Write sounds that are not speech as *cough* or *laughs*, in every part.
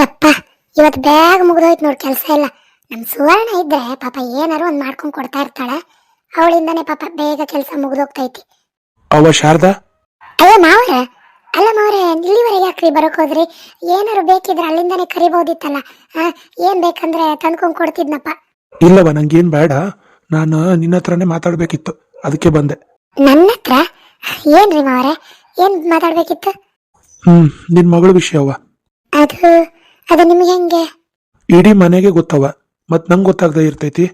ಯಪ್ಪ ಇವತ್ತು ಬೇಗ ಮುಗಿದೋಯ್ತು ನೋಡಿ ಕೆಲಸ ಇಲ್ಲ ನಮ್ಮ ಸುವರ್ಣ ಇದ್ರೆ ಪಾಪ ಏನಾರು ಒಂದ್ ಮಾಡ್ಕೊಂಡ್ ಕೊಡ್ತಾ ಇರ್ತಾಳೆ. ಅವಳಿಂದಾನೆ ಪಾಪ ಬೇಗ ಕೆಲಸ ಮುಗಿದೋಗ್ತೈತಿ. ಅವ ಶಾರದಾ? ಅಯ್ಯೋ ಮಾವ್ರೆ. ಅಲ್ಲ ಮಾವ್ರೆ ಇಲ್ಲಿವರೆಗೆ ಯಾಕ್ರಿ ಬರೋಕ್ ಹೋದ್ರಿ? ಏನಾರು ಬೇಕಿದ್ರೆ ಅಲ್ಲಿಂದಾನೆ ಕರಿಬೋದಿತ್ತಲ್ಲ. ಆ, ಏನ್ ಬೇಕಂದ್ರೆ ತಂದ್ಕೊಂಡ್ ಕೊಡ್ತಿದ್ನಪ್ಪ. ಇಲ್ಲವ ನಂಗೇನ್ ಬೇಡ. ನಾನು ನಿನ್ನ ಹತ್ರನೇ ಮಾತಾಡ್ಬೇಕಿತ್ತು. ಅದಕ್ಕೆ ಬಂದೆ. ನನ್ನ ಹತ್ರ? ಏನ್ರಿ ಮಾವ್ರೆ? ಏನ್ ಮಾತಾಡ್ಬೇಕಿತ್ತು? ಹ್ಮ್ ನಿನ್ ಮಗಳ ವಿಷಯವ ಅದು ಅದು ನಿಮ್ಗೆ ಹೆಂಗೆ? ಇಡೀ ಮನೆಗೆ ಗೊತ್ತವ ಮತ್ ನಂಗ್ ಗೊತ್ತಾಗ್ದೇ ಇರ್ತೈತಿ.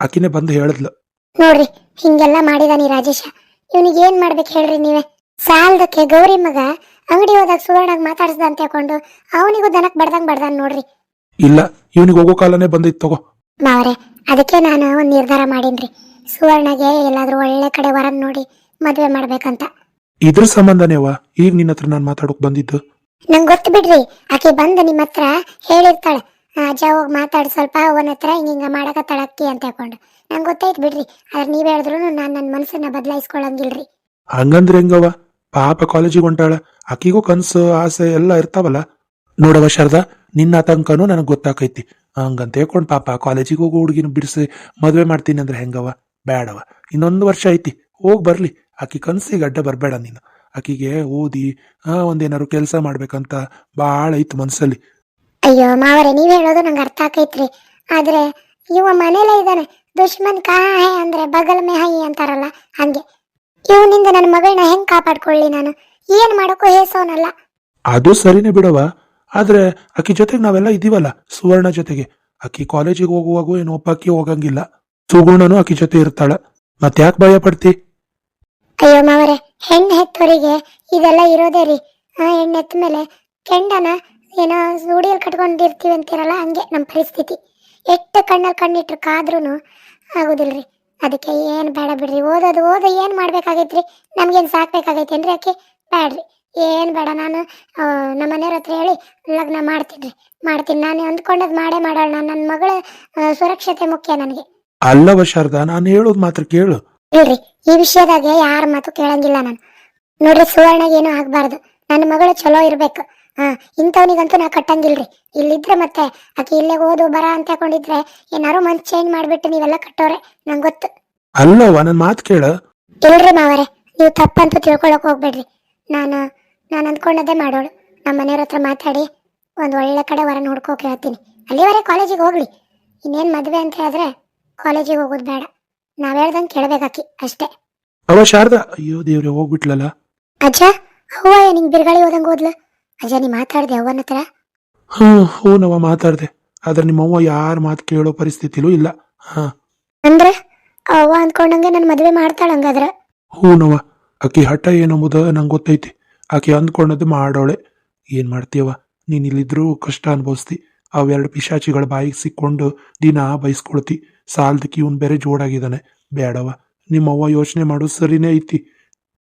ಆಕಿನೇ ಬಂದು ಹೇಳಿದ್ಲು. ನೋಡ್ರಿ ಹಿಂಗೆಲ್ಲ ಮಾಡಿದಾನಿ ರಾಜೇಶ. ಇವನಿಗೆ ಏನ್ ಮಾಡ್ಬೇಕು ಹೇಳ್ರಿ ನೀವೇ? ಸಾಲದಕ್ಕೆ ಗೌರಿ ಮಗ ಅಂಗಡಿ ಹೋದಾಗ ಸುವರ್ಣಾಗ ಮಾತಾಡ್ಸ್ದ ಅಂತ ಹೇಳ್ಕೊಂಡು ಅವನಿಗೂ ದನಕ್ ಬಡ್ದಂಗ್ ಬಡ್ದಾನ್ ನೋಡ್ರಿ. ಇಲ್ಲ ಇವನಿಗೆ ಹೋಗೋ ಕಾಲನೇ ಬಂದೈತ್ ತಗೋ. ಮಾವರೆ ಅದಕ್ಕೆ ನಾನು ಒಂದ್ ನಿರ್ಧಾರ ಮಾಡಿನ್ರಿ. ಸುವರ್ಣಗೆ ಎಲ್ಲಾದ್ರೂ ಒಳ್ಳೆ ಕಡೆ ವರನ್ ನೋಡಿ ಮದ್ವೆ ಮಾಡ್ಬೇಕಂತ. ಇದ್ರ ಸಂಬಂಧನೇವಾ ಈಗ ನಿನ್ನ ಹತ್ರ ನಾನು ಮಾತಾಡೋಕ್ ಬಂದಿದ್ದು? ನಂಗ್ ಗೊತ್ತು ಬಿಡ್ರಿ. ಆಕೆ ಬಂದು ನಿಮ್ಮ ಹತ್ರ ಹೇಳಿರ್ತಾಳೆ. ಅಜ್ಜ ಹೋಗಿ ಮಾತಾಡಿ, ಸ್ವಲ್ಪ ಅವನ ಹತ್ರ ಹಿಂಗೆ ಹಿಂಗ ಮಾಡಕತ್ತಾಳ ಅಕ್ಕಿ ಅಂತ ಹೇಳ್ಕೊಂಡು. ನಂಗೆ ಗೊತ್ತಾಯ್ತು ಬಿಡ್ರಿ. ಆದ್ರೆ ನೀವ್ ಹೇಳಿದ್ರು ನಾನು ನನ್ನ ಮನಸ್ಸನ್ನ ಬದಲಾಯಿಸ್ಕೊಳ್ಳಂಗಿಲ್ರಿ ಹಂಗಂದ್ರೆ ಹೆಂಗವ ಪಾಪ ಕಾಲೇಜಿಗೆ ಹೊಂಟಾಳ. ಆಕಿಗೂ ಕನಸು, ಆಸೆ ಎಲ್ಲ ಇರ್ತಾವಲ್ಲ. ನೋಡವ ಶಾರದಾ, ನಿನ್ನ ಆತಂಕನೂ ನನಗೆ ಗೊತ್ತಾಕೈತಿ. ಹಂಗಂತ ಹೇಳ್ಕೊಂಡು ಪಾಪ ಕಾಲೇಜಿಗೆ ಹೋಗಿ, ಹುಡುಗಿನ ಬಿಡಿಸಿ ಮದುವೆ ಮಾಡ್ತೀನಿ ಅಂದ್ರೆ ಹೆಂಗವ ಬೇಡವ ಇನ್ನೊಂದು ವರ್ಷ ಐತಿ. ಹೋಗಿ ಬರ್ಲಿ. ಆಕಿ ಕನಸಿಗೆ ಅಡ್ಡ ಬರಬೇಡ ನೀನು. ಆಕಿಗೆ ಓದಿ ಆ ಒಂದೇನಾರು ಕೆಲಸ ಮಾಡ್ಬೇಕಂತ ಭಾಳ ಐತ್ ಮನ್ಸಲ್ಲಿ. ಅಯ್ಯೋ ಮಾವರೆ ನೀವ್ ಹೇಳೋದು ನಂಗೆ ಅರ್ಥ ಆಕೈತ್ರಿ. ಆದ್ರೆ ಇವ ಮನೇಲೇ ಇದ್ದಾನೆ ದುಶ್ಮನ್ ಕಾ ಹೈ ಅಂದ್ರೆ ಬಗಲ್ ಮೇ ಹೈ ಅಂತಾರಲ್ಲ ಹಂಗೆ. ಇವನಿಂದ ನನ್ನ ಮಗಳನ್ನ ಹೆಂಗ್ ಕಾಪಾಡ್ಕೊಳ್ಳಿ ನಾನು? ಏನ್ ಮಾಡೋಕ್ಕೂ ಹೇಸೋನಲ್ಲ. ಅದು ಸರಿನೇ ಬಿಡವ ಆದ್ರೆ ಆಕಿ ಜೊತೆಗೆ ನಾವೆಲ್ಲ ಇದೀವಲ್ಲ ಸುವರ್ಣ ಜೊತೆಗೆ. ಆಕಿ ಕಾಲೇಜಿಗೆ ಹೋಗುವಾಗೂ ಏನು ಒಬ್ಬಾಕಿ ಹೋಗಂಗಿಲ್ಲ. ಸುಗುಣನು ಆಕಿ ಜೊತೆ ಇರ್ತಾಳ. ಮತ್ತೆ ಯಾಕೆ ಭಯ ಪಡ್ತಿ? ಅಯ್ಯೋ ಮಾವರೆ ಹೆಣ್ಣು ಹೆತ್ತವರಿಗೆ ಇದೆಲ್ಲ ಇರೋದೇ ರೀ. ಆ ಹೆಣ್ಣು ಹೆತ್ತ ಮೇಲೆ ಕೆಂಡನ ಏನೋ ರೂಢಿಯಲ್ಲಿ ಕಟ್ಕೊಂಡಿರ್ತೀವಿ ಅಂತೀರಲ್ಲ, ಹಂಗೆ ನಮ್ಮ ಪರಿಸ್ಥಿತಿ. ಎಷ್ಟು ಕಣ್ಣಲ್ಲಿ ಕಣ್ಣಿಟ್ರು ಕಾದ್ರೂ ಆಗೋದಿಲ್ರಿ. ಅದಕ್ಕೆ ಏನು ಬೇಡ ಬಿಡ್ರಿ. ಓದೋದು ಓದೋ, ಏನು ಮಾಡ್ಬೇಕಾಗೈತ್ರಿ? ನಮ್ಗೇನು ಸಾಕ್ಬೇಕಾಗೈತೆ ಅಂದ್ರೆ ಯಾಕೆ? ಬೇಡ್ರಿ ಏನು ಬೇಡ, ನಾನು ನಮ್ಮ ಮನೆಯವ್ರ ಹತ್ರ ಹೇಳಿ ಲಗ್ನ ಮಾಡ್ತೀನಿ ರೀ ಮಾಡ್ತೀನಿ. ನಾನು ಅಂದ್ಕೊಂಡದ್ ಮಾಡೇ ಮಾಡೋಣ ನನ್ನ ಮಗಳ ಸುರಕ್ಷತೆ ಮುಖ್ಯ ನನಗೆ. ಅಲ್ಲವ ಶಾರದಾ, ನಾನು ಹೇಳೋದು ಮಾತ್ರ ಕೇಳು. ಇಲ್ರಿ ಈ ವಿಷಯದಾಗ ಯಾರ ಮಾತು ಕೇಳಂಗಿಲ್ಲ ನಾನು. ನೋಡ್ರಿ ಸುವರ್ಣಗೆ ಏನು ಆಗ್ಬಾರ್ದು. ನನ್ನ ಮಗಳು ಚಲೋ ಇರ್ಬೇಕು. ಹಾ ಇಂಥವನಿಗಂತೂ ನಾ ಕಟ್ಟಂಗಿಲ್ರಿ. ಇಲ್ಲಿದ್ರೆ ಮತ್ತೆ ಆಕೆ ಇಲ್ಲೇ ಓದು ಬರ ಅಂತ ಹಾಕೊಂಡಿದ್ರೆ ಏನಾರು ಮನ್ ಚೇಂಜ್ ಮಾಡ್ಬಿಟ್ಟು ನೀವೆಲ್ಲ ಕಟ್ಟೋರೆ ನಂಗೆ ಗೊತ್ತು. ಅಲ್ಲವ ನನ್ನ ಮಾತು ಕೇಳ. ಇಲ್ರಿ ಮಾವರೆ ನೀವು ತಪ್ಪಂತೂ ತಿಳ್ಕೊಳಕ್ ಹೋಗ್ಬೇಡ್ರಿ. ನಾನು ನಾನು ಅಂದ್ಕೊಂಡದ್ದೇ ಮಾಡೋಳು. ನಮ್ಮ ಮನೆಯವ್ರ ಹತ್ರ ಮಾತಾಡಿ ಒಂದು ಒಳ್ಳೆ ಕಡೆ ವರ ನೋಡ್ಕೋಕ್ ಹೇಳ್ತೀನಿ. ಅಲ್ಲಿವರೆ ಕಾಲೇಜಿಗೆ ಹೋಗ್ಲಿ. ಇನ್ನೇನ್ ಮದುವೆ ಅಂತ ಹೇಳಿದ್ರೆ ಕಾಲೇಜಿಗೆ ಹೋಗೋದು ಬೇಡ. ನಾವ್ ಹೇಳ್ದಂಗ್ ಕೇಳ್ಬೇಕಾಕಿ ಅಷ್ಟೇ. ಅವ ಶಾರದಾ? ಅಯ್ಯೋ ದೇವ್ರೆ ಹೋಗ್ಬಿಟ್ಲಲ್ಲ? ಅಜ್ಜ ಅವ್ವ ನಿಂಗ್ ಬಿರುಗಾಳಿ ಹೋದಂಗ್ ಹೋದ್ಲ? ಅಜ್ಜ ನೀ ಮಾತಾಡ್ದೆ ಅವ್ವನ ಹತ್ರ? ಹ್ಮ್ ಹೂನವ ಮಾತಾಡ್ದೆ. ಆದ್ರೆ ನಿಮ್ಮವ್ವ ಯಾರ ಮಾತ್ ಕೇಳೋ ಪರಿಸ್ಥಿತಿಲೂ ಇಲ್ಲ. ಹಾ. ಅಂದ್ರೆ ಅವ್ವ ಅನ್ಕೊಂಡಂಗೆ ನನ್ ಮದುವೆ ಮಾಡ್ತಾಳ ಹಂಗಾದ್ರ? ಹೂನವ ಆಕಿ ಹಠ ಏನಂಬುದ ನಂಗೆ ಗೊತ್ತೈತಿ. ಆಕಿ ಅಂದ್ಕೊಂಡದ್ದು ಮಾಡೋಳೆ. ಏನ್ ಮಾಡ್ತೀಯವ ನೀನ್ ಇಲ್ಲಿದ್ರೂ ಕಷ್ಟ ಅನ್ಭವಿಸ್ತಿ. ಅವೆರಡು ಪಿಶಾಚಿಗಳ ಬಾಯಿಗೆ ಸಿಕ್ಕೊಂಡು ದಿನ ಬೈಸ್ಕೊಳ್ತಿ ಸಾಲದಕ್ಕೆ ಇವನ್ ಬೇರೆ ಜೋಡಾಗಿದ್ದಾನೆ. ಬೇಡವ ನಿಮ್ಮವ್ವ ಯೋಚನೆ ಮಾಡೋದು ಸರಿನೇ ಐತಿ.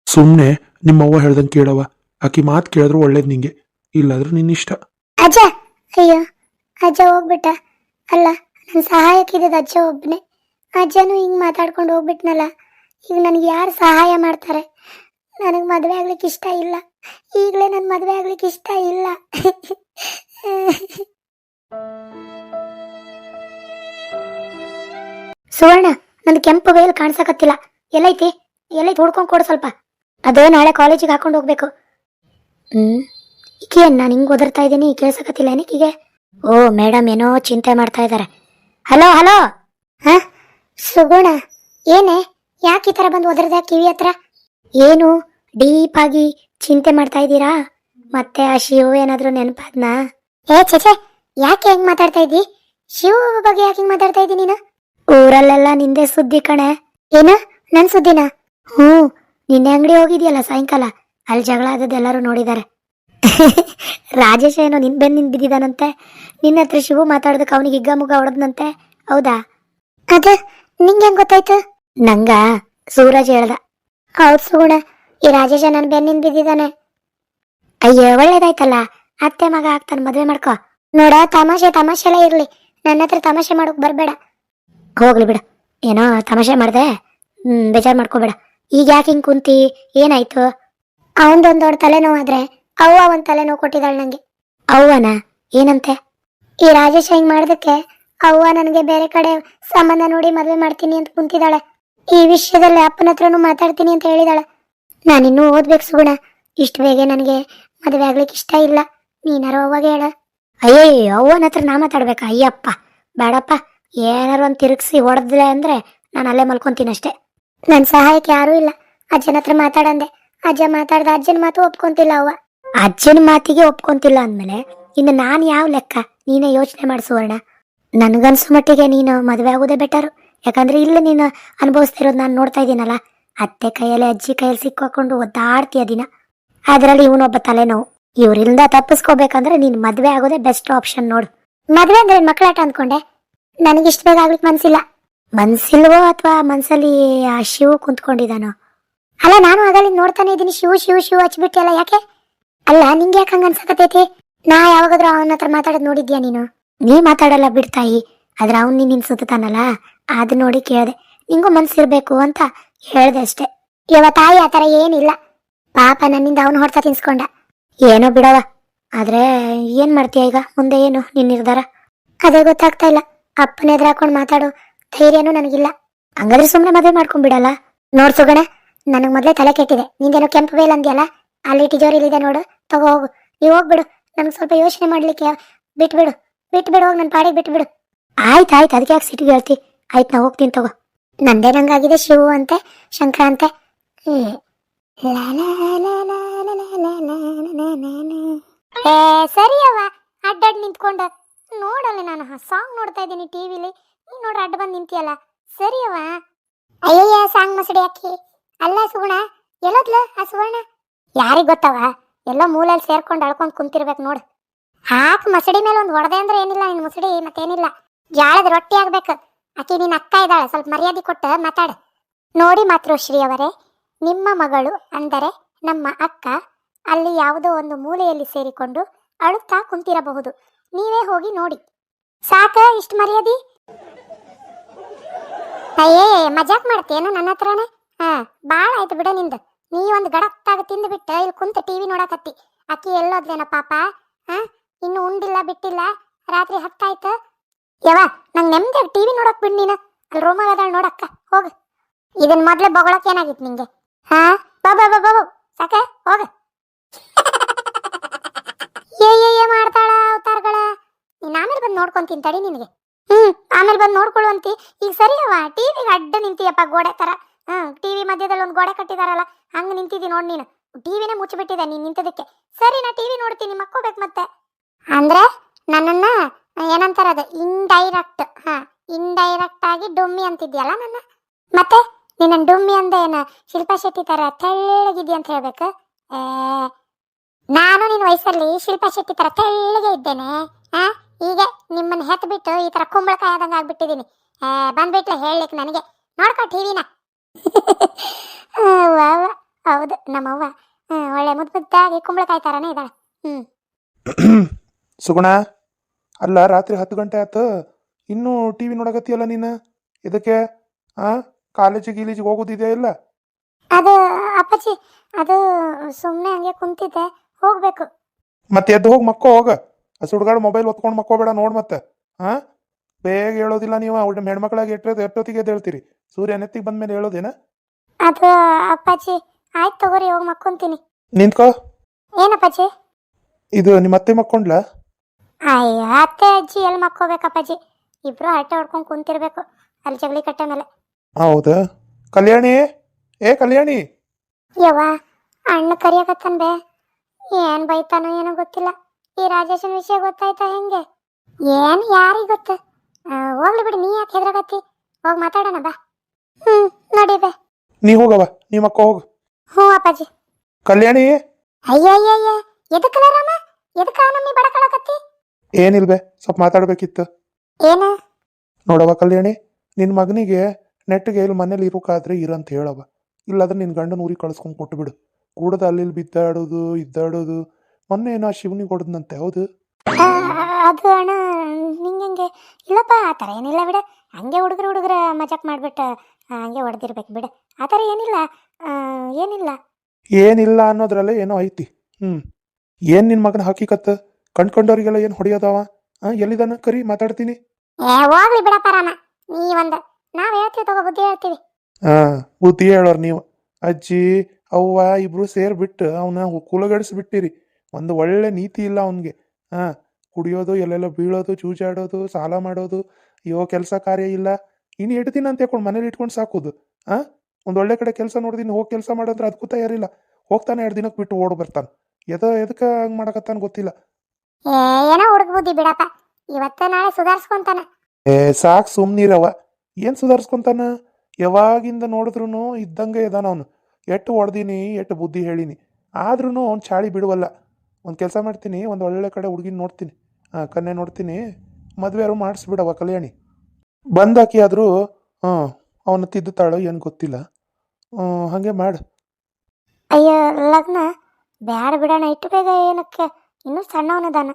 ಸುಮ್ನೆ ನಿಮ್ಮವ್ವ ಹೇಳ್ದಂಗೆ ಕೇಳವ ಆಕಿ ಮಾತು ಕೇಳಿದ್ರು ಒಳ್ಳೇದು ನಿಂಗೆ. ಇಲ್ಲಾದ್ರೆ ನಿನ್ನಿಷ್ಟ ಅಜ್ಜ, ಅಯ್ಯೋ, ಅಜ್ಜ ಹೋಗ್ಬಿಟ್ಟ. ಅಲ್ಲ ನನ್ನ ಸಹಾಯಕ್ಕಿದ್ದ ಅಜ್ಜ ಒಬ್ಬನೇ ಅಜ್ಜನೂ ಹಿಂಗೆ ಮಾತಾಡ್ಕೊಂಡು ಹೋಗ್ಬಿಟ್ನಲ್ಲ. ಈಗ ನನಗೆ ಯಾರು ಸಹಾಯ ಮಾಡ್ತಾರೆ? ನನಗೆ ಮದುವೆ ಆಗ್ಲಿಕ್ಕೆ ಇಷ್ಟ ಇಲ್ಲ. ಈಗಲೇ ನನ್ನ ಮದುವೆ ಆಗ್ಲಿಕ್ಕೆ ಇಷ್ಟ ಇಲ್ಲ. *laughs* ಸುವರ್ಣ, ನನ್ ಕೆಂಪು ವೇಲ್ ಕಾಣಿಸಕತ್ತಿಲ್ಲ. ಎಲ್ಲೈತಿ? ಎಲ್ಲೈತಿ ಹುಡ್ಕೊಂಡ್ ಕೊಡು ಸ್ವಲ್ಪ. ಅದೇ ನಾಳೆ ಕಾಲೇಜಿಗೆ ಹಾಕೊಂಡು ಹೋಗ್ಬೇಕು. ಹ್ಮ್. ಈಗೇನ್ ನಾನು ಹಿಂಗ್ ಒದರ್ತಾ ಇದ್ದೀನಿ ಕೇಳ್ಸಕತ್ತಿಲ್ಲ ಏನಕ್ಕೀಗೆ ಓ, ಮೇಡಮ್ ಏನೋ ಚಿಂತೆ ಮಾಡ್ತಾ ಇದ್ದಾರೆ ಹಲೋ ಹಲೋ! ಹ? ಸುಗುಣ ಏನೇ? ಯಾಕೆ ಈ ತರ ಬಂದು ಒದರ್ದೆ ಕಿವಿ ಹತ್ರ? ಏನು? ಡೀಪ್ ಆಗಿ ಚಿಂತೆ ಮಾಡ್ತಾ ಇದ್ದೀರಾ? ಮತ್ತೆ ಆ ಶಿವ ಏನಾದ್ರೂ ನೆನಪಾದ್ನಾ? ಏ ಚಚೆ ಯಾಕೆ ಹೆಂಗ್ ಮಾತಾಡ್ತಾ ಇದ್ದಿ? ಶಿವ ಬಗ್ಗೆ ಯಾಕೆ ಹಿಂಗ್ ಮಾತಾಡ್ತಾ ಇದ್ದಿ ನೀನು? ಊರಲ್ಲೆಲ್ಲ ನಿಂದೆ ಸುದ್ದಿ ಕಣೆ. ಏನ? ನನ್ ಸುದ್ದಿನ? ಹ್ಞೂ ನಿನ್ನೆ ಅಂಗಡಿ ಹೋಗಿದ್ಯಲ್ಲ ಸಾಯಂಕಾಲ? ಅಲ್ಲಿ ಜಗಳ ಆದದ್ದೆಲ್ಲರೂ ನೋಡಿದ್ದಾರೆ. ರಾಜೇಶ ಏನೋ ನಿನ್ ಬೆನ್ ನಿನ್ ಬಿದ್ದಿದಾನಂತೆ. ನಿನ್ನ ಹತ್ರ ಶಿವು ಮಾತಾಡ್ದಕ್ಕೆ ಅವನಿಗೆ ಹಿಗ್ಗ ಮುಗ್ಗ ಹೊಡೆದ್ನಂತೆ. ಹೌದಾ? ಅದ ನಿಂಗೆ ಹೆಂಗ್ ಗೊತ್ತಾಯ್ತು? ನಂಗ ಸೂರಜ್ ಹೇಳ್ದ. ಹೌದ್ ಸುಗುಣ ಈ ರಾಜೇಶ ನನ್ ಬೆನ್ನಿಂದ ಬಿದ್ದಿದ್ದಾನೆ ಅಯ್ಯೋ ಒಳ್ಳೇದಾಯ್ತಲ್ಲ. ಅತ್ತೆ ಮಗ ಆಗ್ತಾನೆ ಮದ್ವೆ ಮಾಡ್ಕೋ. ನೋಡ, ತಮಾಷೆ ತಮಾಷೆ ಎಲ್ಲ ಇರ್ಲಿ. ನನ್ನ ಹತ್ರ ತಮಾಷೆ ಮಾಡೋಕ್ ಬರಬೇಡ. ಹೋಗ್ಲಿ ಬಿಡ. ಏನೋ ತಮಾಷೆ ಮಾಡ್ದೆ. ಬೇಜಾರ್ ಮಾಡ್ಕೋಬೇಡ. ಈಗ ಯಾಕೆ ಹಿಂಗೆ ಕುಂತಿ? ಏನಾಯ್ತು? ಅವನದೊಂದು ದೊಡ್ಡ ತಲೆನೋವಾದ್ರೆ ಅವ್ವ ಒಂದು ತಲೆನೋವು ಕೊಟ್ಟಿದ್ದಾಳೆ ನಂಗೆ. ಅವ್ವನ? ಏನಂತೆ? ಈ ರಾಜೇಶ್ ಹಿಂಗ್ ಮಾಡೋದಕ್ಕೆ ಅವ್ವ ನನಗೆ ಬೇರೆ ಕಡೆ ಸಂಬಂಧ ನೋಡಿ ಮದುವೆ ಮಾಡ್ತೀನಿ ಅಂತ ಕುಂತಿದ್ದಾಳೆ. ಈ ವಿಷಯದಲ್ಲಿ ಅಪ್ಪನ ಹತ್ರನೂ ಮಾತಾಡ್ತೀನಿ ಅಂತ ಹೇಳಿದಾಳೆ. ನಾನಿನ್ನೂ ಓದ್ಬೇಕು ಸುಗುಣ. ಇಷ್ಟು ಬೇಗ ನನಗೆ ಮದುವೆ ಆಗ್ಲಿಕ್ಕೆ ಇಷ್ಟ ಇಲ್ಲ. ನೀನಾರು ಅವಾಗ ಹೇಳ. ಅಯ್ಯಯ್ಯೋ, ಅವ್ವನ ಹತ್ರ ನಾ ಮಾತಾಡ್ಬೇಕ? ಅಯ್ಯಪ್ಪ, ಬೇಡಪ್ಪ, ಏನಾರು ಒಂದು ತಿರುಗಿಸಿ ಹೊಡೆದ್ರೆ ಅಂದ್ರೆ ನಾನು ಅಲ್ಲೇ ಮಲ್ಕೊಂತೀನಿ ಅಷ್ಟೇ. ನನ್ನ ಸಹಾಯಕ್ಕೆ ಯಾರೂ ಇಲ್ಲ. ಅಜ್ಜನ ಹತ್ರ ಮಾತಾಡಂದೆ. ಅಜ್ಜ ಮಾತಾಡ್ದ ಅಜ್ಜನ ಮಾತು ಒಪ್ಕೊಂತಿಲ್ಲ ಅವ್ವ. ಅಜ್ಜನ ಮಾತಿಗೆ ಒಪ್ಕೊಂತಿಲ್ಲ ಅಂದ್ಮೇಲೆ ಇನ್ನು ನಾನು ಯಾವ ಲೆಕ್ಕ? ನೀನೇ ಯೋಚನೆ ಮಾಡಿಸುವರ್ಣ ನನ್ಗನ್ಸು ನನಗನ್ಸು ಮಟ್ಟಿಗೆ ನೀನು ಮದುವೆ ಆಗೋದೇ ಬೆಟರು ಯಾಕಂದ್ರೆ ಇಲ್ಲಿ ನೀನು ಅನುಭವಿಸ್ತಿರೋದು ನಾನು ನೋಡ್ತಾ ಇದ್ದೀನಲ್ಲ. ಅತ್ತೆ ಕೈಯಲ್ಲಿ, ಅಜ್ಜಿ ಕೈಯಲ್ಲಿ ಸಿಕ್ಕಾಕೊಂಡು ಒದ್ದಾಡ್ತೀಯ ದಿನ. ಅದರಲ್ಲಿ ಇವನೊಬ್ಬ ತಲೆನೋವು. ಇವರಿಂದ ತಪ್ಪಿಸ್ಕೋಬೇಕಂದ್ರೆ ನೀನ್ ಮದ್ವೆ ಆಗೋದೇ ಬೆಸ್ಟ್ ಆಪ್ಷನ್ ನೋಡು. ಮದ್ವೆ ಅಂದ್ರೆ ಮಕ್ಕಳಾಟ ಅಂದ್ಕೊಂಡೆ ನನಗಿಷ್ಟ ಬೇಗ ಆಗ್ಲಿಕ್ಕೆ ಮನ್ಸಿಲ್ಲ. ಮನ್ಸಿಲ್ವೋ ಅಥವಾ ಮನ್ಸಲ್ಲಿ ಆ ಶಿವ ಕುಂತ್ಕೊಂಡಿದಾನೋ? ಅಲ್ಲ, ನಾನು ಆಗಲಿ ನೋಡ್ತಾನೆ ಇದ್ದೀನಿ ಶಿವ ಶಿವ ಶಿವ ಹಚ್ಬಿಟ್ಟಿಯಲ್ಲ ಯಾಕೆ? ಅಲ್ಲ, ನಿಂಗೆ ಯಾಕೆ ಹಂಗ ಅನ್ಸಕತೈತಿ ನಾ ಯಾವಾಗಾದ್ರೂ ಅವನ ಹತ್ರ ಮಾತಾಡೋದು ನೋಡಿದ್ಯಾ ನೀನು? ನೀ ಮಾತಾಡಲ್ಲ ಬಿಡ್ತಾಯಿ ಆದ್ರೆ ಅವ್ನು ನೀನ್ ಸುತ್ತಾನಲ್ಲ ಅದು ನೋಡಿ ಕೇಳ್ದೆ. ನಿಂಗೂ ಮನ್ಸಿರ್ಬೇಕು ಅಂತ ಹೇಳ್ದೆ ಅಷ್ಟೇ. ಇವ ತಾಯಿ ಆತರ ಏನಿಲ್ಲ. ಪಾಪ ನನ್ನಿಂದ ಅವನು ಹೊಡ್ತಾ ತಿನ್ಸ್ಕೊಂಡ. ಏನೋ ಬಿಡವ ಆದ್ರೆ ಏನ್ ಮಾಡ್ತೀಯ ಈಗ? ಮುಂದೆ ಏನು? ನಿನ್ ನಿರ್ಧಾರ? ಅದೇ ಗೊತ್ತಾಗ್ತಾ ಇಲ್ಲ. ಅಪ್ಪನ ಎದುರು ಹಾಕೊಂಡು ಮಾತಾಡು ಧೈರ್ಯನೂ ನನಗಿಲ್ಲ. ಹಂಗಾದ್ರೆ ಸುಮ್ಮನೆ ಮದುವೆ ಮಾಡ್ಕೊಂಡ್ಬಿಡಲ್ಲ ನೋಡ್ ಸುಗಣ, ನನಗ್ ಮೊದ್ಲೇ ತಲೆ ಕೆಟ್ಟಿದೆ. ನಿಂದೇನೋ ಕೆಂಪು ಬೇಲ್ ಅಂದ್ಯಲ್ಲ? ಅಲ್ಲಿ ಟಿಜೋರಿಲಿದೆ ನೋಡು. ತಗೋ ಹೋಗು. ನೀವು ಹೋಗ್ಬಿಡು. ನನಗೆ ಸ್ವಲ್ಪ ಯೋಚನೆ ಮಾಡ್ಲಿಕ್ಕೆ ಬಿಟ್ಬಿಡು. ಬಿಟ್ಬಿಡು, ಹೋಗಿ ನನ್ನ ಪಾಡಿಗೆ ಬಿಟ್ಬಿಡು. ಆಯ್ತು ಆಯ್ತು. ಅದಕ್ಕೆ ಯಾಕೆ ಸಿಟಿಗೆ ಹೇಳ್ತಿ? ಆಯ್ತು, ನಾ ಹೋಗ್ತೀನಿ ತಗೋ. ನಂದೇನಂಗಾಗಿದೆ ಶಿವು ಅಂತೆ, ಶಂಕರ ಅಂತೆ. ಏ ಏ, ಸರಿ ಅವ್ವ. ಅಡ್ಡಾಡ್ ನಿಂತ್ಕೊಂಡ. ನೋಡಲ್ಲ ನಾನು ಸಾಂಗ್ ನೋಡ್ತಾ ಇದ್ದೀನಿ ಟಿವಿಲಿ ನೀನ್ ನೋಡ್ರ ಅಡ್ಡ ಬಂದು ನಿಂತಿಯಲ್ಲ. ಸರಿ ಅವ್ವ. ಅಯ್ಯಯ್ಯ ಸಾಂಗ್ ಮಸಡಿ ಅಕ್ಕಿ. ಅಲ್ಲ ಸುಗುಣ ಎಲ್ಲೋದ್ಲ, ಆ ಸುವರ್ಣ? ಯಾರಿಗ್ ಗೊತ್ತವ ಎಲ್ಲೋ ಮೂಲಲ್ಲಿ ಸೇರ್ಕೊಂಡು ಅಳ್ಕೊಂಡ್ ಕುಂತಿರ್ಬೇಕು ನೋಡು. ಹಾಕ್ ಮಸಡಿ ಮೇಲೆ ಒಂದು ಹೊಡೆದೆ ಅಂದ್ರೆ ಏನಿಲ್ಲ ನಿನ್ ಮುಸಡಿ, ಮತ್ತೇನಿಲ್ಲ. ಜಾಳದ ರೊಟ್ಟಿ ಆಗ್ಬೇಕು. ಆಕಿ ನಿನ್ನ ಅಕ್ಕ ಇದ್ದಾಳೆ. ಸ್ವಲ್ಪ ಮರ್ಯಾದೆ ಕೊಟ್ಟು ಮಾತಾಡ. ನೋಡಿ ಮಾತೃಶ್ರೀ ಅವರೇ, ನಿಮ್ಮ ಮಗಳು ಅಂದರೆ ನಮ್ಮ ಅಕ್ಕ. ಅಲ್ಲಿ ಯಾವುದೋ ಒಂದು ಮೂಲೆಯಲ್ಲಿ ಸೇರಿಕೊಂಡು ಅಳುತ್ತಾ ಕುಂತಿರಬಹುದು. ನೀವೇ ಹೋಗಿ ನೋಡಿ. ಸಾಕ ಇಷ್ಟು ಮರ್ಯಾದಿ? ಅಯ್ಯೇ, ಮಜಾಕ್ ಮಾಡ್ತೇನು ನನ್ನ ಹತ್ರನೇ? ಹಾ, ಬಾಳ ಆಯ್ತು ಬಿಡ ನಿಂದು. ನೀ ಒಂದು ಗಡತ್ತಾಗ ತಿಂದು ಬಿಟ್ಟು ಇಲ್ಲಿ ಕುಂತ ಟಿವಿ ನೋಡಕತ್ತಿ. ಅಕ್ಕಿ ಎಲ್ಲೋದ್ಲೇನ ಪಾಪ? ಹಾ, ಇನ್ನು ಉಂಡಿಲ್ಲ, ಬಿಟ್ಟಿಲ್ಲ? ರಾತ್ರಿ ಹತ್ತಾಯ್ತು? ಯವ ನಂಗೆ ನೆಮ್ಮದಿಯಾಗಿ ಟಿವಿ ನೋಡಕ್ ಬಿಡ್ ನೀನು. ಅಲ್ಲಿ ರೂಮಾಗ ಅದಾಳ ನೋಡಕ್ಕ ಹೋಗು. ಇದನ್ ಮೊದ್ಲೇ ಬಗಳಕ್ಕೆ ಏನಾಗಿತ್ತು ನಿಂಗೆ? ಹಾ, ಬಾ ಬಾ ಬಾ ಬಾ ಬಾ. ಸಾಕ, ಹೋಗ. ಮಾಡ್ತಾಳ ಅವತಾರಗಳ? ನೀನ್ ಆಮೇಲೆ ಬಂದು ನೋಡ್ಕೊಂತೀನಿ, ತಡಿ ನಿನಗೆ. ಹ್ಮ್, ಆಮೇಲೆ ಬಂದು ನೋಡ್ಕೊಳ್ಳುವಂತಿ. ಈಗ ಸರಿ ಟಿವಿಗೆ ಅಡ್ಡ ನಿಂತಿಯಪ್ಪ ಗೋಡೆ ತರ. ಹ್ಮ್ ಟಿವಿ ಮಧ್ಯದಲ್ಲಿ ಒಂದು ಗೋಡೆ ಕಟ್ಟಿದಾರಲ್ಲ, ಹಂಗ ನಿಂತಿದಿ ನೋಡ್ ನೀನು. ಟಿವಿನೇ ಮುಚ್ಚಿಬಿಟ್ಟಿದೆ ನೀನ್ ನಿಂತದಕ್ಕೆ. ಸರಿ, ನಾ ಟಿವಿ ನೋಡ್ತೀನಿ ಮಕ್ಕೋಬೇಕು ಮತ್ತೆ. ಅಂದ್ರೆ ನನ್ನನ್ನ, ಏನಂತಾರ ಅದು ಇಂಡೈರೆಕ್ಟ್ ಹಾ ಇಂಡೈರೆಕ್ಟ್ ಆಗಿ ಡೊಮ್ಮಿ ಅಂತಿದ್ಯಲ್ಲ ನನ್ನ. ಮತ್ತೆ ನಿನ್ನ ಡೊಮ್ಮಿ ಅಂದ ಏನ, ಶಿಲ್ಪಾ ಶೆಟ್ಟಿ ತರ ತೆಳ್ಳಗಿದ್ಯಾ ಅಂತ ಹೇಳ್ಬೇಕು? ನಾನು ನಿನ್ನ ವಯಸ್ಸಲ್ಲಿ ಶಿಲ್ಪಾ ಶೆಟ್ಟಿ ತರ ತೆಳ್ಳಗೆ ಇದ್ದೇನೆ. ಆ ಈಗ ನಿಮ್ಮನ್ನ ಹೆತ್ ಬಿಟ್ಟು ಈ ತರ ಕುಂಬಳಕಾಯಿ ಆದಂಗ ಆಗ್ಬಿಟ್ಟಿದೀನಿ ಏ, ಬಂದ್ಬಿಟ್ಲೆ ಹೇಳಲಿಕ್ಕೆ ನನಗೆ. ನೋಡ್ಕೊ ಟಿವಿನ ಹೌದು ನಮ್ಮವ್ವ. ಒಳ್ಳೆ ಮುದ್ದು ಮುದ್ದಾಗಿ ಕುಂಬಳಕಾಯಿ ತರನೇ ಇದ್ದಾಳೆ. ಸುಗುಣ ಅಲ್ಲ ರಾತ್ರಿ ಹತ್ತು ಗಂಟೆ ಆಯ್ತು. ಇನ್ನೂ ಟಿ ವಿ ನೋಡಕತ್ತೀಯಲ್ಲ ನೀನು? ಇದಕ್ಕೆ ಆ ಕಾಲೇಜಿಗೆ ಗೀಲೇಜಿಗೆ ಹೋಗೋದಿದೆಯಾ ಇಲ್ಲ? ಅದು ಅಪ್ಪಾಜಿ ಅದು ಸುಮ್ಮನೆ ಹಂಗೆ ಕುಂತಿದ್ದೆ. ಹೋಗ್ಬೇಕು. ಮತ್ತೆ ಎದ್ದು ಹೋಗಿ ಮಕ್ಕೋ ಹೋಗ. ಸುಡ್ಗಾಡು ಮೊಬೈಲ್ ಒತ್ಕೊಂಡು ಮಕ್ಕೋಬೇಡ ನೋಡ್ ಮತ್ತೆ. ಹಾ? ಬೇಗ ಹೇಳೋದಿಲ್ಲ ನೀವು ಅವ್ರ ಹೆಣ್ಮಕ್ಳಾಗಿ ಇಟ್ಟರೆ ಎಷ್ಟೊತ್ತಿಗೆ ಎದ್ದು ಹೇಳ್ತೀರಿ? ಸೂರ್ಯ ನೆತ್ತಿಗೆ ಬಂದ್ಮೇಲೆ ಹೇಳೋದೇನ? ಅದು ಅಪ್ಪಾಜಿ ಆಯ್ತು ತಗೋರಿ ಹೋಗಿ ಮಕ್ಕೊಂತೀನಿ. ನಿಂತ್ಕೋ. ಏನಪ್ಪಾಜಿ? ಇದು ನಿಮ್ಮ ಅತ್ತೆ ಮಕ್ಕೊಂಡ್ಲಾ? ಅಯ್ಯ ಅತ್ತೆ ಅಜ್ಜಿ ಎಲ್ಲಿ ಮಕ್ಕೋಬೇಕಪ್ಪಾಜಿ ಇಬ್ರು ಹರಟೆ ಹೊಡ್ಕೊಂಡು ಕುಂತಿರ್ಬೇಕು ಅಲ್ಲಿ ಜಗಲಿ ಕಟ್ಟೆ ಮೇಲೆ. ಹೌದಾ? ಕಲ್ಯಾಣಿ? ಏ ಕಲ್ಯಾಣಿ? ಯವ್ವ? ಅಣ್ಣ ಕರಿಯಕತ್ತನ್ ಬೇ. ಏನ್ ಬೈತಾನೋ ಏನೋ ಗೊತ್ತಿಲ್ಲ. ಈ ರಾಜೇಶನ್ ವಿಷಯ ಗೊತ್ತಾಯ್ತಾ ಹೆಂಗೆ? ಏನ್ ಯಾರಿಗ್ ಗೊತ್ತ? ಹೋಗ್ಲಿ ಬಿಡಿ ನೀ ಯಾಕೆ ಹೆದ್ರಗತ್ತಿ ಹೋಗಿ ಮಾತಾಡೋಣ ಬಾ. ಹ್ಮ್ ನೋಡಿ ಬೇ. ನೀ ಹೋಗವ ನೀ ಮಕ್ಕ ಹೋಗು. ಹ್ಞೂ ಅಪ್ಪಾಜಿ. ಕಲ್ಯಾಣಿ? ಅಯ್ಯಯ್ಯಯ್ಯ ಎದಕ್ಕಲ್ಲ ರಾಮ? ಎದಕ್ಕ ನಮ್ಮಿ ಬಡಕಳಕತ್ತಿ ಏನಿಲ್ಬೆ ಸ್ವಲ್ಪ ಮಾತಾಡ್ಬೇಕಿತ್ತು. ಏನ? ನೋಡವ ಕಲ್ಯಾಣಿ ನಿನ್ನ ಮಗನಿಗೆ ನೆಟ್ಟಿಗೆ ಇಲ್ಲಿ ಮನೇಲಿ ಇರೋಕಾದ್ರೆ ಇರಂತ ಹೇಳವ ಇಲ್ಲಾದ್ರೆ ನಿನ್ನ ಗಂಡನ ಊರಿಗೆ ಕಳಿಸ್ಕೊಂಡು ಕೊಟ್ಟು ಬಿಡು ಕೂಡದ ಅಲ್ಲಿ ಬಿದ್ದಾಡೋದು ಇದ್ದಾಡೋದು. ಮೊನ್ನೆ ಏನೋ ಶಿವನಿಗೆ ಹೊಡೆದಂತೆ ಹೌದು? ಅದು ಅಣ್ಣ ನಿಂಗೆ ಇಲ್ಲಪ್ಪ ಆ ಥರ ಏನಿಲ್ಲ ಬಿಡ. ಹಂಗೆ ಹುಡುಗರು ಹುಡುಗರ ಮಜಾಕ್ ಮಾಡಿಬಿಟ್ಟು ಹಂಗೆ ಹೊಡೆದಿರ್ಬೇಕು ಬಿಡ. ಆ ಥರ ಏನಿಲ್ಲ ಏನಿಲ್ಲ. ಏನಿಲ್ಲ ಅನ್ನೋದ್ರಲ್ಲೇ ಏನೋ ಐತಿ. ಹ್ಞೂ ಏನು ನಿನ್ನ ಮಗನ ಹಕೀಕತ್? ಕಂಡ್ಕೊಂಡವ್ರಿಗೆಲ್ಲ ಏನು ಹೊಡೆಯೋದವ? ಎಲ್ಲಿದಾನ? ಕರಿ ಮಾತಾಡ್ತೀನಿ. ಹೋಗ್ಲಿ ಬಿಡಪ್ಪ ರಾಮ. ನೀ ಒಂದ್ ನಾವ್ ಹೇಳ್ತೀವಿ ತಗೋ ಬುದ್ಧಿ ಹೇಳ್ತೀವಿ. ಹಾಂ ಬುದ್ಧಿ ಹೇಳೋರು ನೀವು. ಅಜ್ಜಿ ಅವ್ವ ಇಬ್ರು ಸೇರ್ಬಿಟ್ಟು ಅವನ ಕುಲಗಡಿಸ್ಬಿಟ್ಟಿರಿ. ಒಂದು ಒಳ್ಳೆ ನೀತಿ ಇಲ್ಲ ಅವನಿಗೆ. ಹಾಂ ಕುಡಿಯೋದು ಎಲ್ಲೆಲ್ಲ ಬೀಳೋದು ಚೂಜಾಡೋದು ಸಾಲ ಮಾಡೋದು ಅಯ್ಯೋ ಕೆಲಸ ಕಾರ್ಯ ಇಲ್ಲ. ಇನ್ನು ಎರಡು ದಿನ ಅಂತ ಹೇಳ್ಕೊಂಡು ಮನೇಲಿ ಇಟ್ಕೊಂಡು ಸಾಕೋದು. ಹಾಂ ಒಂದು ಒಳ್ಳೆ ಕಡೆ ಕೆಲಸ ನೋಡಿದೀನಿ ಹೋಗಿ ಕೆಲಸ ಮಾಡಂದ್ರೆ ಅದಕ್ಕೂ ತಯಾರಿಲ್ಲ. ಹೋಗ್ತಾನೆ ಎರಡು ದಿನಕ್ಕೆ ಬಿಟ್ಟು ಓಡ್ ಬರ್ತಾನೆ. ಎದ ಎದಕ್ಕೆ ಹಂಗೆ ಮಾಡಕತ್ತಾನ ಗೊತ್ತಿಲ್ಲ. ಏ ಏನೋ ಬಿಡಪ್ಪ. ಇವತ್ತ ನಾಳೆ ಸುಧಾರಿಸ್ಕೊಂತಾನ. ಏ ಸಾಕು ಸುಮ್ಮನಿರವ ಏನು ಸುಧಾರಿಸ್ಕೊಂತಾನ? ಯಾವಾಗಿಂದ ನೋಡಿದ್ರು ಇದ್ದಂಗೆ ಇದಾನ ಅವನು. ಎಟ್ಟು ಹೊಡೆದೀನಿ ಎಟ್ಟು ಬುದ್ಧಿ ಹೇಳಿನಿ. ಆದ್ರೂ ಅವ್ನು ಚಾಳಿ ಬಿಡುವಲ್ಲ. ಒಂದು ಕೆಲಸ ಮಾಡ್ತೀನಿ ಒಂದು ಒಳ್ಳೆ ಕಡೆ ಹುಡುಗಿನ ನೋಡ್ತೀನಿ. ಹಾಂ ಕನ್ಯೆ ನೋಡ್ತೀನಿ. ಮದುವೆರು ಮಾಡಿಸ್ಬಿಡವ ಕಲ್ಯಾಣಿ. ಬಂದಾಕಿ ಆದರೂ ಹಾಂ ಅವನು ತಿದ್ದುತ್ತಾಳೋ ಏನು ಗೊತ್ತಿಲ್ಲ. ಹ್ಞೂ ಹಾಗೆ ಮಾಡು. ಅಯ್ಯೋ ಲಗ್ನ ಬ್ಯಾಡ ಬಿಡೋಣ ಇಟ್ಟು ಬೇಗ ಏನಕ್ಕೆ? ಇನ್ನೂ ಸಣ್ಣವನದಾನ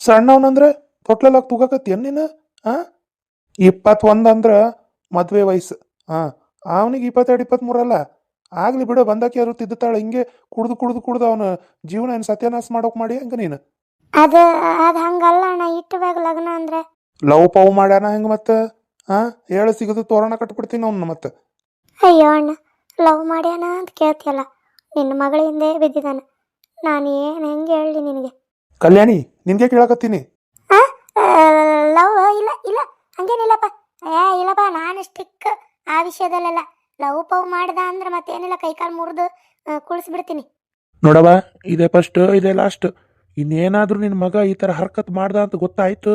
ಸಣ್ಣವನಂದ್ರೆ ತೊಟ್ಲಲ್ಲಾಗಿ ತೂಗಕತ್ತಿ ನೀನು? ಹಾಂ ಇಪ್ಪತ್ತೊಂದು ಅಂದ್ರೆ ಮದುವೆ ವಯಸ್ಸು. ಹಾಂ ಅವನಿಗೆ ಇಪ್ಪತ್ತೆರಡು ಇಪ್ಪತ್ತ್ಮೂರಲ್ಲ ಆಗಲಿ ಬಿಡು ಬಂದಾಕಿ ಯಾರು ತಿದ್ದುತ್ತಾಳೆ? ಹಿಂಗೆ ಕುಡ್ದು ಕುಡ್ದು ಕುಡ್ದು ಅವನ ಜೀವನ ಏನು ಸತ್ಯನಾಶ ಮಾಡೋಕೆ ಮಾಡಿ ಹಂಗ ನೀನು? ಅದು ಅದು ಹಂಗಲ್ಲ ಅಣ್ಣ ಇಟ್ಟು ಬೇಗ ಲಗ್ನ ಅಂದ್ರೆ. ಲವ್ ಪವ್ ಮಾಡ್ಯಾನ ಹೆಂಗೆ ಮತ್ತೆ? ಹಾಂ ಹೇಳು ಸಿಗದು ತೋರಣ ಕಟ್ಬಿಡ್ತೀನಿ ಅವ್ನ ಮತ್ತೆ. ಅಯ್ಯೋ ಅಣ್ಣ ಲವ್ ಮಾಡ್ಯಾನ ಅಂತ ಕೇಳ್ತಿಯಲ್ಲ ನಿನ್ನ ಮಗಳ ಹಿಂದೆ ಬಿದ್ದಿದ್ದಾನ. ನಾನು ಏನು ಹೆಂಗೆ ಹೇಳಿ ನಿನಗೆ? ಕಲ್ಯಾಣಿ ನಿನ್ಗೆ ಕೇಳಕತ್ತೀನಿ. ಲವ್ ಇಲ್ಲ ಇಲ್ಲ ಹಂಗೇನಿಲ್ಲಪ್ಪ. ಏ ಇಲ್ಲಪ್ಪ ನಾನು ಸ್ಟಿಕ್ ಆ ವಿಷಯದಲ್ಲೆಲ್ಲ. ಲವ್ ಪವ್ ಮಾಡ್ದ ಅಂದ್ರೆ ಮತ್ತೇನಿಲ್ಲ ಕೈಕಾಲು ಮುರಿದು ಕುಳಿಸ್ಬಿಡ್ತೀನಿ. ನೋಡವ ಇದೇ ಫಸ್ಟ್ ಇದೇ ಲಾಸ್ಟ್ ಇನ್ನೇನಾದ್ರೂ ನಿನ್ನ ಮಗ ಈ ಥರ ಹರ್ಕತ್ ಮಾಡ್ದ ಅಂತ ಗೊತ್ತಾಯ್ತು?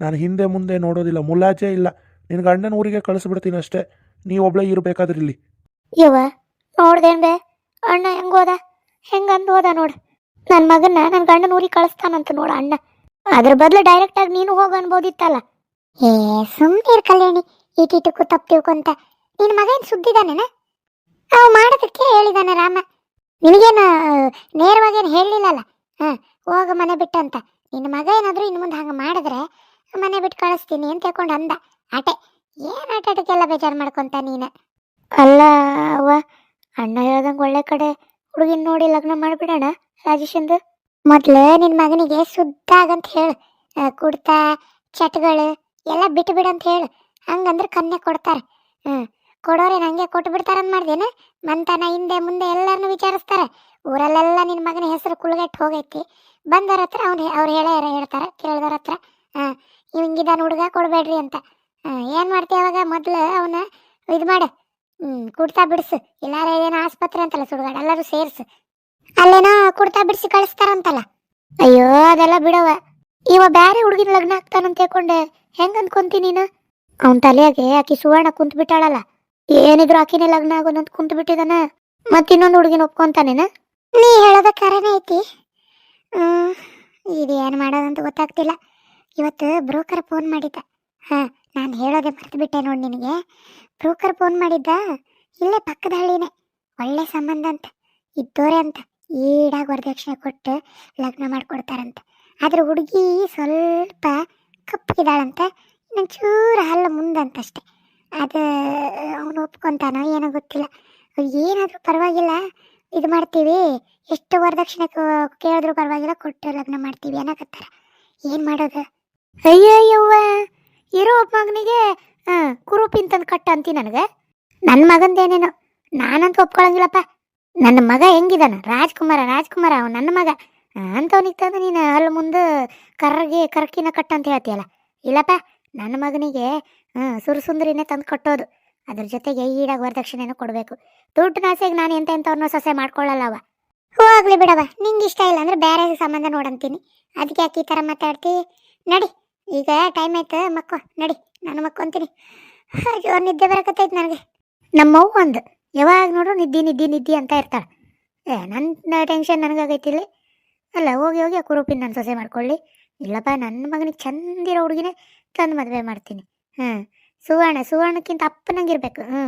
ನಾನು ಹಿಂದೆ ಮುಂದೆ ನೋಡೋದಿಲ್ಲ ಮುಲಾಜೆ ಇಲ್ಲ. ನಿನ್ನ ಗಂಡನ ಊರಿಗೆ ಕಳಿಸ್ಬಿಡ್ತೀನಿ ಅಷ್ಟೇ. ನೀ ಒಬ್ಳೆ ಇರಬೇಕಾದ್ರೆ ಇಲ್ಲಿ. ಯವ್ವ ನೋಡ್ದೇನ್ ಬೇ? ಅಣ್ಣ ಹೆಂಗ್ ಹೋದ? ಹೆಂಗಂದು ಹೋದ ನೋಡು. ನನ್ನ ಮಗನ್ನ ನನ್ನ ಗಂಡನ ಊರಿಗೆ ಕಳಿಸ್ತಾನಂತ ನೋಡು ಅಣ್ಣ. ಅದ್ರ ಬದಲು ಡೈರೆಕ್ಟ್ ಆಗಿ ನೀನು ಹೋಗು ಅನ್ಬೋದಿತ್ತಲ್ಲ. ಏ ಸುಮ್ಮನೆ ಕಲ್ಯಾಣಿ. ಈಟಿಟಕ್ಕೂ ತಪ್ಪು ತಿಳ್ಕೊಂತ ನಿನ್ನ ಮಗ ಏನು ಸುದ್ದಿದಾನೇನ? ಅವ್ ಮಾಡೋದಕ್ಕೆ ಹೇಳಿದಾನೆ ರಾಮ. ನಿನಗೇನು ನೇರವಾಗೇನು ಹೇಳಲಿಲ್ಲ ಹೇಳಲಿಲ್ಲಲ್ಲ? ಹಾಂ ಹೋಗ ಮನೆ ಬಿಟ್ಟಂತ ನಿನ್ನ ಮಗ ಏನಾದರೂ ಇನ್ನು ಮುಂದೆ ಹಂಗೆ ಮಾಡಿದ್ರೆ ಮನೆ ಬಿಟ್ಟು ಕಳಿಸ್ತೀನಿ ಅಂತ ಹೇಳ್ಕೊಂಡು ಅಂದ. ಆಟೆ. ಏನು ಆಟ ಆಟಕ್ಕೆಲ್ಲ ಬೇಜಾರು ಮಾಡ್ಕೊಂತ ನೀನು? ಅಲ್ಲ ಅವ ಅಣ್ಣ ಹೇಳ್ದಂಗೆ ಒಳ್ಳೆ ಕಡೆ ಹುಡುಗಿನ ನೋಡಿ ಲಗ್ನ ಮಾಡಿಬಿಡೋಣ ರಾಜೇಶಂದು. ಮೊದಲು ನಿನ್ನ ಮಗನಿಗೆ ಶುದ್ಧ ಆಗಂತ ಹೇಳು. ಕುಡ್ತಾ ಚಟ್ಗಳು ಎಲ್ಲ ಬಿಟ್ಟು ಬಿಡಂತ ಹೇಳು. ಹಂಗಂದ್ರೆ ಕನ್ಯೆ ಕೊಡ್ತಾರೆ. ಹ್ಞೂ ಕೊಡೋರೇನು ನಂಗೆ ಕೊಟ್ಟು ಬಿಡ್ತಾರಂತ ಮಾಡ್ದೇನ. ಮಂತನ ಹಿಂದೆ ಮುಂದೆ ಎಲ್ಲರನ್ನೂ ವಿಚಾರಿಸ್ತಾರೆ. ಊರಲ್ಲೆಲ್ಲ ನಿನ್ನ ಮಗನ ಹೆಸರು ಕುಳ್ಗಟ್ಟು ಹೋಗೈತಿ. ಬಂದವ್ರ ಹತ್ರ ಅವ್ನು ಅವ್ರು ಹೇಳೇ ಹೇಳ್ತಾರೆ, ಕೇಳಿದವ್ರ ಹತ್ರ. ಹಾಂ ಹಿಂಗಿದಾನ ಹುಡುಗ ಕೊಡಬೇಡ್ರಿ ಅಂತ. ಏನು ಮಾಡ್ತೀಯ ಅವಾಗ ಮೊದಲು ಅವನ ಇದು ಮಾಡು. ಹ್ಞೂ ಕುಡ್ತಾ ಬಿಡಿಸು. ಇಲ್ಲಾರ ಏನೋ ಆಸ್ಪತ್ರೆ ಅಂತಲ್ಲ ಸುಡುಗಾಡ, ಎಲ್ಲರೂ ಸೇರ್ಸು. ಅಲ್ಲೇನೋ ಕುಡ್ತಾ ಬಿಡಿಸಿ ಕಳಿಸ್ತಾರಂತಲ್ಲ. ಅಯ್ಯೋ, ಅದೆಲ್ಲ ಬಿಡವ ಇವ ಬೇರೆ ಹುಡುಗಿನ ಲಗ್ನ ಆಗ್ತಾನಂತ ಹೇಳ್ಕೊಂಡೆ. ಹೆಂಗ್ ಅಂದ್ಕೊಂತೀನಿ ನೀನು? ಅವನ ತಲೆಯಾಗೆ ಆಕಿ ಸುವರ್ಣ ಕುಂತ್ ಬಿಟ್ಟಾಳಲ್ಲ ಏನಿದ್ರು ಆಕಿನೇ ಲಗ್ನ ಆಗೋಣ ಅಂತ ಕುಂತು ಬಿಟ್ಟಿದಾನ ಮತ್ ಇನ್ನೊಂದು ಹುಡುಗಿನ ಒಪ್ಕೊಂತಾನೇನ? ನೀ ಹೇಳೋದ ಕರೆನೇ ಐತಿ. ಇದು ಏನು ಮಾಡೋದಂತ ಗೊತ್ತಾಗ್ತಿಲ್ಲ. ಇವತ್ತು ಬ್ರೋಕರ್ ಫೋನ್ ಮಾಡಿದ್ದ. ಹಾ, ನಾನು ಹೇಳೋದೆ ಮರ್ತು ಬಿಟ್ಟೆ ನೋಡಿ ನಿನಗೆ. ಬ್ರೋಕರ್ ಫೋನ್ ಮಾಡಿದ್ದ? ಇಲ್ಲೇ ಪಕ್ಕದ ಹಳ್ಳಿನೇ. ಒಳ್ಳೆ ಸಂಬಂಧ ಅಂತ. ಇದ್ದೋರೆ ಅಂತ. ಈಡಾಗಿ ವರದಕ್ಷಿಣೆ ಕೊಟ್ಟು ಲಗ್ನ ಮಾಡ್ಕೊಡ್ತಾರಂತ. ಆದ್ರೆ ಹುಡುಗಿ ಸ್ವಲ್ಪ ಕಪ್ಪಗಿದಾಳಂತ ಚೂರು ಹಲ್ಲ ಮುಂದಂತಷ್ಟೆ. ಅದು, ಅವನು ಒಪ್ಕೊಂತಾನೋ ಏನೋ ಗೊತ್ತಿಲ್ಲ. ಏನಾದರೂ ಪರವಾಗಿಲ್ಲ, ಇದು ಮಾಡ್ತೀವಿ. ಎಷ್ಟು ವರದಕ್ಷಿಣೆ ಕೇಳಿದ್ರು ಪರವಾಗಿಲ್ಲ, ಕೊಟ್ಟು ಲಗ್ನ ಮಾಡ್ತೀವಿ ಅನ್ನಕತ್ತಾರ. ಏನು ಮಾಡೋದು? ಅಯ್ಯಯ್ಯವ್ವ, ಇರೋ ಒಬ್ಬ ಮಗನಿಗೆ ಕುರುಪಿನ್ ತಂದು ಕಟ್ಟ ಅಂತಿ ನನಗೆ? ನನ್ನ ಮಗಂದೇನೇನೋ, ನಾನಂತೂ ಒಪ್ಕೊಳಂಗಿಲ್ಲಪ್ಪ. ನನ್ನ ಮಗ ಹೆಂಗಿದಾನ? ರಾಜ್ಕುಮಾರ ರಾಜ್ಕುಮಾರ ಅವ ನನ್ನ ಮಗ. ಅಂಥವನಿಗೆ ತಂದು ನೀನು ಅಲ್ಲಿ ಮುಂದೆ ಕರ್ರಗೆ, ಕರ್ಕಿನ ಕಟ್ಟ ಅಂತ ಹೇಳ್ತೀಯಲ್ಲ. ಇಲ್ಲಪ್ಪ, ನನ್ನ ಮಗನಿಗೆ ಹ್ಞೂ ಸುರಸುಂದರಿನೇ ತಂದು ಕಟ್ಟೋದು. ಅದ್ರ ಜೊತೆಗೆ ಈಡಾಗಿ ವರದಕ್ಷಿಣೆನೂ ಕೊಡಬೇಕು. ದುಡ್ಡು ಆಸೆಗೆ ನಾನು ಎಂತ ಎಂಥವ್ರನ್ನೋ ಸೊಸೆ ಮಾಡ್ಕೊಳ್ಳಲ್ಲವ ಹೋಗ್ಲಿ ಬಿಡವ ನಿಂಗೆ ಇಷ್ಟ ಇಲ್ಲ ಅಂದ್ರೆ ಬೇರೆ ಸಂಬಂಧ ನೋಡಂತೀನಿ. ಅದಕ್ಕೆ ಯಾಕೆ ಈ ಥರ ಮಾತಾಡ್ತಿ? ನಡಿ, ಈಗ ಟೈಮ್ ಆಯ್ತು, ಮಕ್ಕೋ, ನಡಿ, ನಾನು ಮಕ್ಕೊಂತೀನಿ. ಅವ್ರ ನಿದ್ದೆ ಬರಕತ್ತೈತೆ ನನಗೆ. ನಮ್ಮವ್ವ ಒಂದು, ಯಾವಾಗ ನೋಡ್ರು ನಿದ್ದಿ ನಿದ್ದಿ ನಿದ್ದಿ ಅಂತ ಇರ್ತಾಳೆ. ಏ ನನ್ನ ಟೆನ್ಷನ್ ನನಗಾಗೈತಿಲ್ಲ. ಅಲ್ಲ, ಹೋಗಿ ಹೋಗಿ ಕುರುಪಿನ ನನ್ನ ಸೊಸೆ ಮಾಡ್ಕೊಳ್ಳಿ. ಇಲ್ಲಪ್ಪ ನನ್ನ ಮಗನಿಗೆ ಚಂದಿರೋ ಹುಡುಗಿನೇ ತಂದು ಮದುವೆ ಮಾಡ್ತೀನಿ. ಹ್ಞೂ ಸುವರ್ಣ ಸುವರ್ಣಕ್ಕಿಂತ ಅಪ್ಪನಂಗಿರ್ಬೇಕು. ಹ್ಞೂ